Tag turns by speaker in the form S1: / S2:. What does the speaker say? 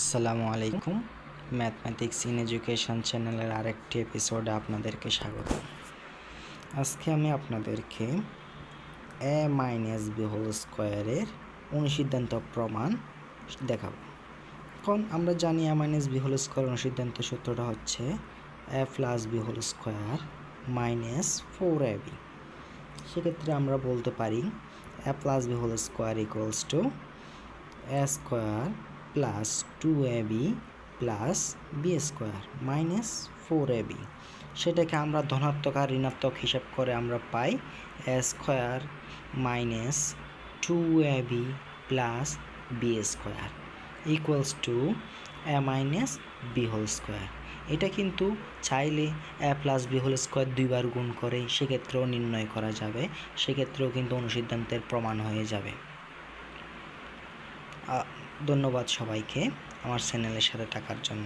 S1: আসসালামু আলাইকুম। Mathematics in education চ্যানেলের আরেকটি এপিসোডে আপনাদেরকে স্বাগত। আজকে আমি আপনাদেরকে এ মাইনাস বি হোল স্কোয়ারের অনুসিদ্ধান্ত প্রমাণ দেখাবো। এখন আমরা জানি A minus B whole square অনুসিদ্ধান্ত সূত্রটা হচ্ছে A plus B whole square minus four A B সেক্ষেত্রে আমরা বলতে পারি A plus B whole square equals to A square plus two A B plus B square minus four A B সেটাকে আমরা ধনাত্মক আর ঋণাত্মক হিসাব করে আমরা পাই A square minus two A B plus B square equals to A minus B whole square এটা কিন্তু চাইলে A plus B whole square দুইবার গুণ করে সেক্ষেত্রেও নির্ণয় করা যাবে, সেক্ষেত্রেও কিন্তু অনুসিদ্ধান্তের প্রমাণ হয়ে যাবে। ধন্যবাদ সবাইকে আমার চ্যানেলের সাথে থাকার জন্য।